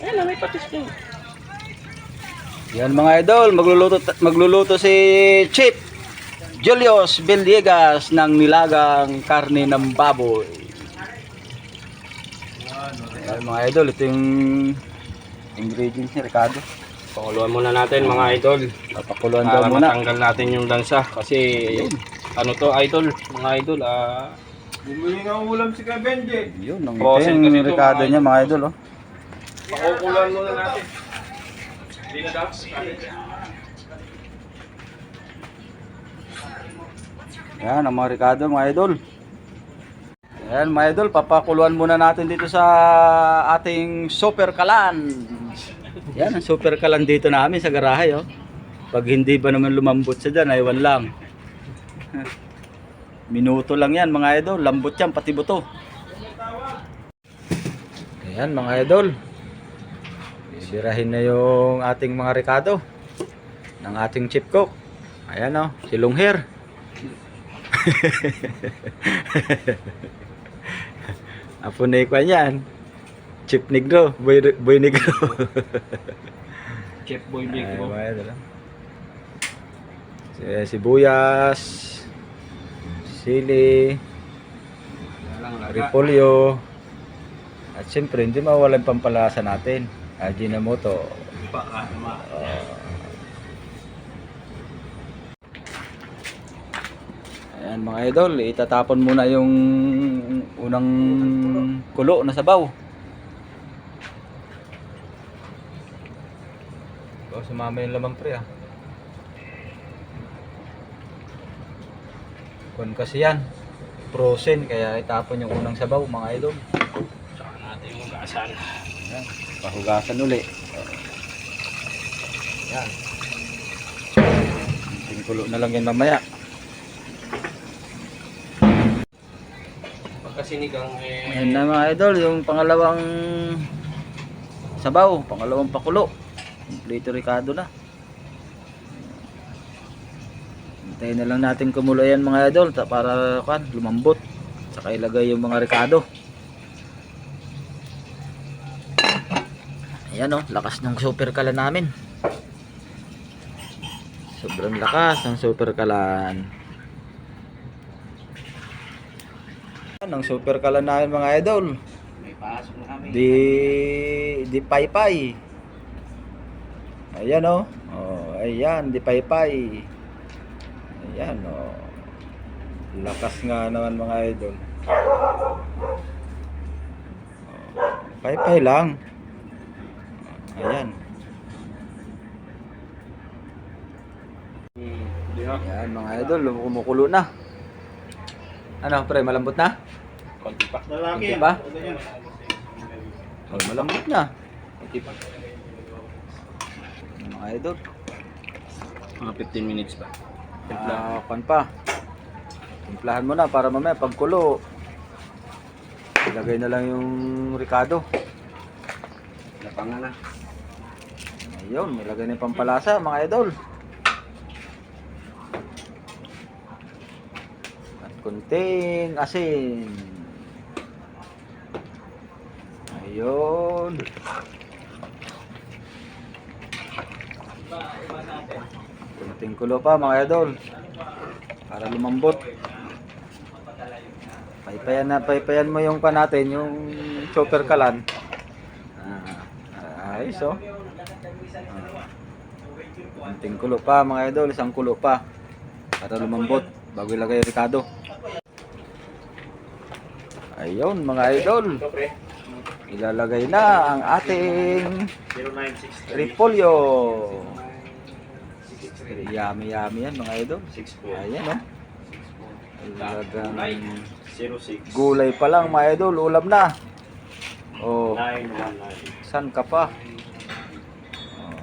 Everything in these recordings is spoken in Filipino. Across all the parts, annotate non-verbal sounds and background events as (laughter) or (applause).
Ayun, may patis din. Yan mga idol, magluluto magluluto si Chip Julius Villegas ng nilagang karne ng baboy. Yan mga idol, ito yung ingredients ni Ricardo. Pakuluan muna natin mga idol. Papakuluan daw muna. matanggal natin yung lansa. Kasi, ano to idol, mga idol, ah... Bumili ng ulam si Kabenje. Yun, ang kasi yung Ricardo niya mga idol. Oh. Pakukulan muna natin. Hindi na daw. Yan, ang mga Ricardo mga idol. Yan mga idol, papakuluan muna natin dito sa ating super kalan. Yan, ang super kalan dito namin sa garahe. Oh. Pag hindi ba naman lumambot siya dyan, aywan lang. (laughs) Minuto lang yan mga idol, lambot yan, pati buto. Ayan mga idol. Bibirahin na yung ating mga Ricardo ng ating chip cook. Ayan oh, si Longhair. (laughs) Apo na ikwa yan. Chip negro, boy, boy negro. (laughs) Chef Boy Big Ay, ah. Si, sibuyas, sili, repolyo, at siyempre hindi mawala yung pampalasa natin. Ajinomoto. Ah. Ayan mga idol, itatapon muna yung unang kulo na sabaw. Oh, sumama yung lamang pre ah. Kun kasi yan. Frozen kaya itapon yung unang sabaw mga idol. Saka natin yung gasan. Ayan, pahugasan uli. Yan. Tingkulo na lang yan mamaya. Pagka sinigang eh... Ayan na mga idol, yung pangalawang sabaw, pangalawang pakulo. Kompleto Ricardo na. Hintayin na lang natin kumulo yan mga idol para kan lumambot. Saka ilagay yung mga Ricardo. Ayan oh, lakas ng super kalan namin. Sobrang lakas ng super kalan. Ang super kalan namin mga idol. May pasok na kami. Di di paypay. Ayan oh. Oh, ayan, di paypay. Ayan oh. Lakas nga naman mga idol. Oh, paypay lang. Ayan. Ayan mga idol, kumukulo na. Ano, pre, malambot na? Konti pa. Konti pa? Oh, malambot na. Konti pa. Ayan, Mga idol. Mga 15 minutes pa. Timpla. Ah, pan pa. Timplahan mo na para mamaya pagkulo. Ilagay na lang yung Ricardo. Lapangan na. Ayun, nilagay na yung pampalasa mga idol. At kunting asin. Ayun. Kunting kulo pa mga idol. Para lumambot. Paypayan na, paypayan mo yung pa natin, yung chopper kalan. Ayos oh. Kunting kulo pa mga idol, isang kulo pa. Para lumambot bago ilagay Ricardo. Ayun mga idol. Ilalagay na ang ating 0963. repolyo. Yummy yummy yan mga idol. 64. Ayan oh. Talagang 06. gulay pa lang mga idol, ulam na. Oh, 919. San ka pa? Oh,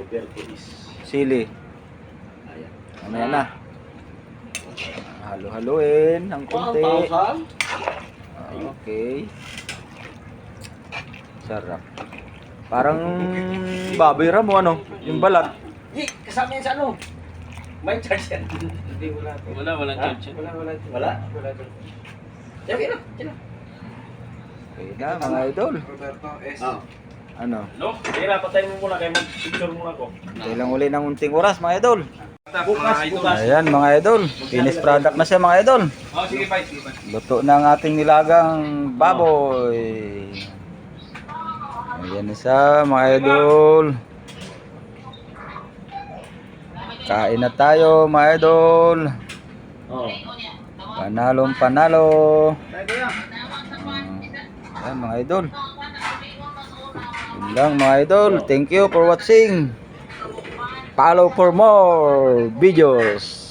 Roberto is. sili. Ayan. Mamaya na. Halo-haloin ng konti. Ah, Okay. Sarap. Parang baboy ram mo ano, yung balat. Eh, kasama yan sa ano? May charge yan. Hindi, wala. Wala, wala charge yan. Wala, wala. Wala? Wala. Yan, yan, yan. Okay na mga idol. Roberto S. Ano? No? Tira, patay mo muna kayo mag-picture muna ko. Kailang uli ng unting oras mga idol. Bukas, bukas. Ayan mga idol. Finished product na siya mga idol. Oh, sige pa, sige pa. Luto na ang ating nilagang baboy. Ayan na siya mga idol. Kain na tayo mga idol. Oh. Panalong panalo. Ayan mga idol. Yun lang mga idol. Thank you for watching. Follow for more videos.